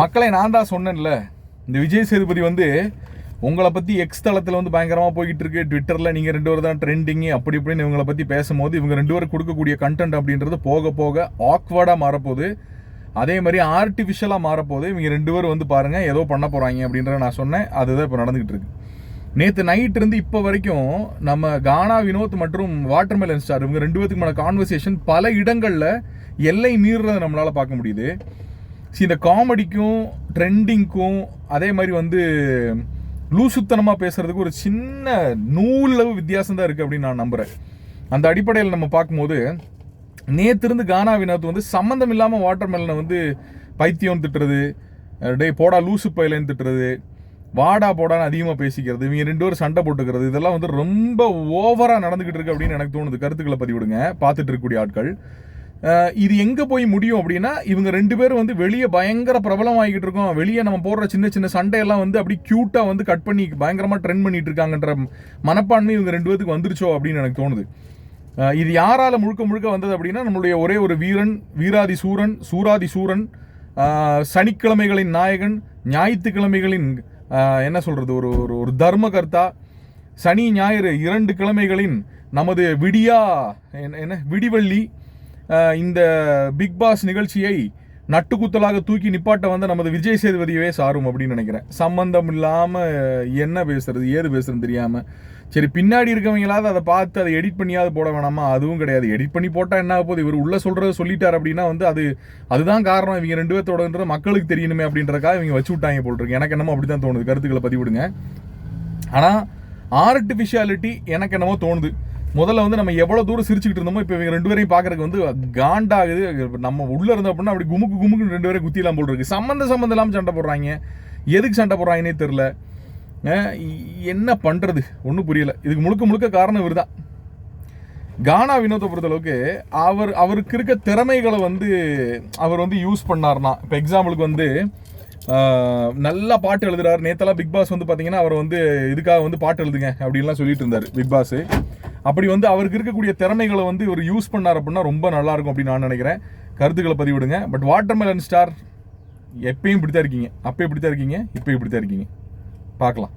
மக்களை நான் தான் சொன்னேன்ல இந்த விஜய் சேதுபதி வந்து உங்களை பற்றி எக்ஸ் தளத்தில் வந்து பயங்கரமாக போய்கிட்டு இருக்கு. ட்விட்டரில் நீங்கள் ரெண்டு பேரும் தான் ட்ரெண்டிங்கு அப்படி இப்படின்னு இவங்களை பற்றி பேசும்போது இவங்க ரெண்டு பேரும் கொடுக்கக்கூடிய கண்டென்ட் அப்படின்றது போக போக ஆக்வர்டாக மாறப்போகுது. அதே மாதிரி ஆர்டிஃபிஷியலாக மாறப்போகுது. இவங்க ரெண்டு பேரும் வந்து பாருங்கள் ஏதோ பண்ண போகிறாங்க அப்படின்றத நான் சொன்னேன். அதுதான் இப்போ நடந்துகிட்டு இருக்கு. நேற்று நைட் இருந்து இப்போ வரைக்கும் நம்ம கானா வினோத் மற்றும் வாட்டர்மெலன் ஸ்டார் இவங்க ரெண்டு பேத்துக்குமான கான்வர்சேஷன் பல இடங்களில் எல்லை மீறுறதை நம்மளால் பார்க்க முடியுது. See, இந்த காமெடிக்கும் ட்ரெண்டிங்க்கும் அதே மாதிரி வந்து லூசுத்தனமாக பேசுகிறதுக்கு ஒரு சின்ன நூலளவு வித்தியாசம் தான் இருக்குது அப்படின்னு நான் நம்புகிறேன் அந்த அடிப்படையில் நம்ம பார்க்கும்போது நேத்திருந்து கானா வினோத் வந்து சம்மந்தம் இல்லாமல் வாட்டர்மெலனை வந்து பைத்தியம் திட்டுறது டே போடா லூசு பயிலன்னு திட்டுறது வாடா போடான்னு அதிகமாக பேசிக்கிறது இவங்க ரெண்டு பேரும் சண்டை போட்டுக்கிறது இதெல்லாம் வந்து ரொம்ப ஓவராக நடந்துக்கிட்டு இருக்கு அப்படின்னு எனக்கு தோணுது. கருத்துக்களை பதிவிடுங்க. பார்த்துட்டு இருக்கக்கூடிய ஆட்கள். இது எங்கே போய் முடியும் அப்படின்னா இவங்க ரெண்டு பேரும் வந்து வெளியே பயங்கர பிரபலமாகிக்கிட்டு இருக்கோம். வெளியே நம்ம போடுற சின்ன சின்ன சண்டையெல்லாம் வந்து அப்படி க்யூட்டாக வந்து கட் பண்ணி பயங்கரமாக ட்ரெண்ட் பண்ணிட்டு இருக்காங்கன்ற மனப்பான்மை இவங்க ரெண்டு பேத்துக்கு வந்துருச்சோ அப்படின்னு எனக்கு தோணுது. இது யாரால் முழுக்க முழுக்க வந்தது அப்படின்னா நம்மளுடைய ஒரே ஒரு வீரன் வீராதி சூரன் சூராதி சூரன் சனிக்கிழமைகளின் நாயகன் ஞாயிற்றுக்கிழமைகளின் என்ன சொல்கிறது ஒரு ஒரு ஒரு தர்மகர்த்தா சனி ஞாயிறு இரண்டு கிழமைகளின் நமது விடியா என்ன- என்ன விடிவள்ளி இந்த பிக் பாஸ் நிகழ்ச்சியை நட்டுக்குத்தலாக தூக்கி நிப்பாட்ட வந்த நமது விஜய் சேதுபதியவே சாரும் அப்படின்னு நினைக்கிறேன். சம்பந்தம் இல்லாமல் என்ன பேசுறது ஏது பேசுறது தெரியாமல் சரி பின்னாடி இருக்கவங்களாவது அதை பார்த்து அதை எடிட் பண்ணியாவது போட வேணாமா? அதுவும் கிடையாது. எடிட் பண்ணி போட்டால் என்ன போகுது? இவர் உள்ள சொல்கிறத சொல்லிட்டார் அப்படின்னா வந்து அது அதுதான் காரணம். இவங்க ரெண்டு பேர்த்தோடன்றது மக்களுக்கு தெரியணுமே அப்படின்றக்காக இவங்க வச்சு விட்டாங்க போட்டுருக்கு எனக்கு என்னமோ அப்படி தான் தோணுது. கருத்துக்களை பதிவிடுங்க. ஆனால் ஆர்டிஃபிஷியாலிட்டி எனக்கு என்னமோ தோணுது. முதல்ல வந்து நம்ம எவ்வளோ தூரம் சிரிச்சுக்கிட்டு இருந்தோமோ இப்போ இவங்க ரெண்டு பேரையும் பார்க்கறதுக்கு வந்து காண்டாகுது. நம்ம உள்ளே இருந்தோம் அப்படின்னா அப்படி குமுக்கு குமுக்கு ரெண்டு பேரும் குத்திலாம் போல் இருக்கு. சம்மந்த சம்மந்தம் இல்லாமல் சண்டை போடுறாங்க. எதுக்கு சண்டை போடுறாங்கன்னே தெரில என்ன பண்ணுறது ஒன்றும் புரியல. இதுக்கு முழுக்க முழுக்க காரணம் இவர் தான் கானா வினோத்தை பொறுத்தளவுக்கு அவர் அவருக்கு இருக்க திறமைகளை வந்து அவர் வந்து யூஸ் பண்ணார்னா இப்போ எக்ஸாம்பிளுக்கு வந்து நல்லா பாட்டு எழுதுறாரு. நேத்தெல்லாம் பிக் பாஸ் வந்து பார்த்தீங்கன்னா அவர் வந்து இதுக்காக வந்து பாட்டு எழுதுங்க அப்படின்லாம் சொல்லிட்டு இருந்தார். Big boss. அப்படி வந்து அவருக்கு இருக்கக்கூடிய திறமைகளை வந்து இவர் யூஸ் பண்ணார் அப்படின்னா ரொம்ப நல்லாயிருக்கும் அப்படின்னு நான் நினைக்கிறேன். கருத்துக்களை பதிவிடுங்க. பட் வாட்டர் மெலன் ஸ்டார் எப்பயும் இப்படி தான் இருக்கீங்க. அப்போ இப்படி தான் இருக்கீங்க. இப்போ இப்படி தான் இருக்கீங்க. பார்க்கலாம்.